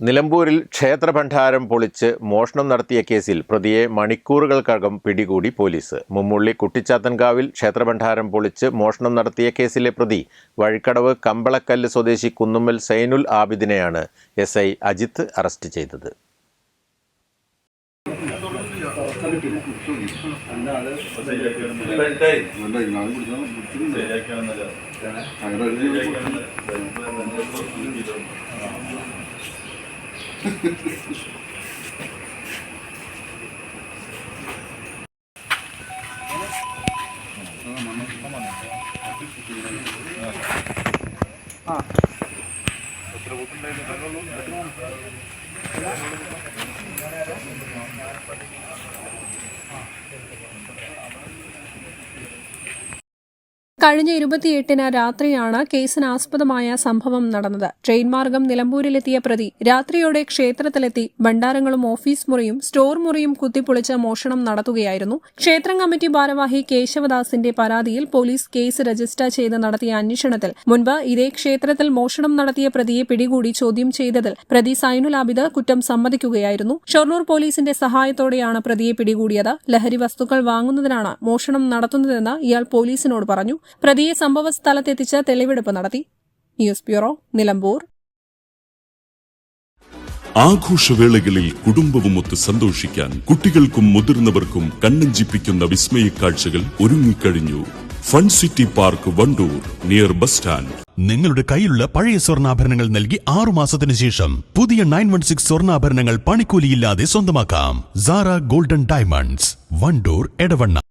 നിലമ്പൂരിൽ ക്ഷേത്രഭണ്ഡാരം പൊളിച്ച് മോഷണം നടത്തിയ കേസിൽ പ്രതിയെ മണിക്കൂറുകൾക്കകം പിടികൂടി പോലീസ്. മുമ്മുള്ളി കുട്ടിച്ചാത്തൻകാവിൽ ക്ഷേത്രഭണ്ഡാരം പൊളിച്ച് മോഷണം നടത്തിയ കേസിലെ പ്രതി വഴിക്കടവ് കമ്പളക്കല്ല് സ്വദേശി കുന്നുമ്മൽ സൈനുൽ ആബിദിനെയാണ് എസ് ഐ അജിത്ത് അറസ്റ്റ് ചെയ്തത്. ആ എത്ര കൂട്ടുണ്ടായിരുന്നു കഴിഞ്ഞ ഇരുപത്തിയെട്ടിന് രാത്രിയാണ് കേസിനാസ്പദമായ സംഭവം നടന്നത്. ട്രെയിൻ മാർഗം നിലമ്പൂരിലെത്തിയ പ്രതി രാത്രിയോടെ ക്ഷേത്രത്തിലെത്തി ഭണ്ഡാരങ്ങളും ഓഫീസ് മുറിയും സ്റ്റോർ മുറിയും കുത്തിപ്പൊളിച്ച് മോഷണം നടത്തുകയായിരുന്നു. ക്ഷേത്രം കമ്മിറ്റി ഭാരവാഹി കേശവദാസിന്റെ പരാതിയിൽ പോലീസ് കേസ് രജിസ്റ്റർ ചെയ്ത് നടത്തിയ അന്വേഷണത്തിൽ മുൻപ് ഇതേ ക്ഷേത്രത്തിൽ മോഷണം നടത്തിയ പ്രതിയെ പിടികൂടി ചോദ്യം ചെയ്തതിൽ പ്രതി സൈനുൽ ആബിദ് കുറ്റം സമ്മതിക്കുകയായിരുന്നു. ഷൊർണൂർ പോലീസിന്റെ സഹായത്തോടെയാണ് പ്രതിയെ പിടികൂടിയത്. ലഹരി വസ്തുക്കൾ വാങ്ങുന്നതിനാണ് മോഷണം നടത്തുന്നതെന്ന് ഇയാൾ പോലീസിനോട് പറഞ്ഞു. പ്രതിയെ സംഭവ സ്ഥലത്തെത്തിച്ച് തെളിവെടുപ്പ് നടത്തി. News bureau Nilambur. ആഘോഷവേളകളിൽ കുടുംബവുമൊത്ത് സന്തോഷിക്കാൻ കുട്ടികൾക്കും മുതിർന്നവർക്കും കണ്ണഞ്ചിപ്പിക്കുന്ന വിസ്മയ കാഴ്ചകൾ ഒരുങ്ങിക്കഴിഞ്ഞു. Fun city park Wandoor near bus stand. നിങ്ങളുടെ കയ്യിലുള്ള പഴയ സ്വർണാഭരണങ്ങൾ നൽകി ആറു മാസത്തിന് ശേഷം പുതിയ നയൻ വൺ സിക്സ് സ്വർണാഭരണങ്ങൾ പണിക്കൂലിയില്ലാതെ സ്വന്തമാക്കാം. Zara golden diamonds Wandoor Edavanna.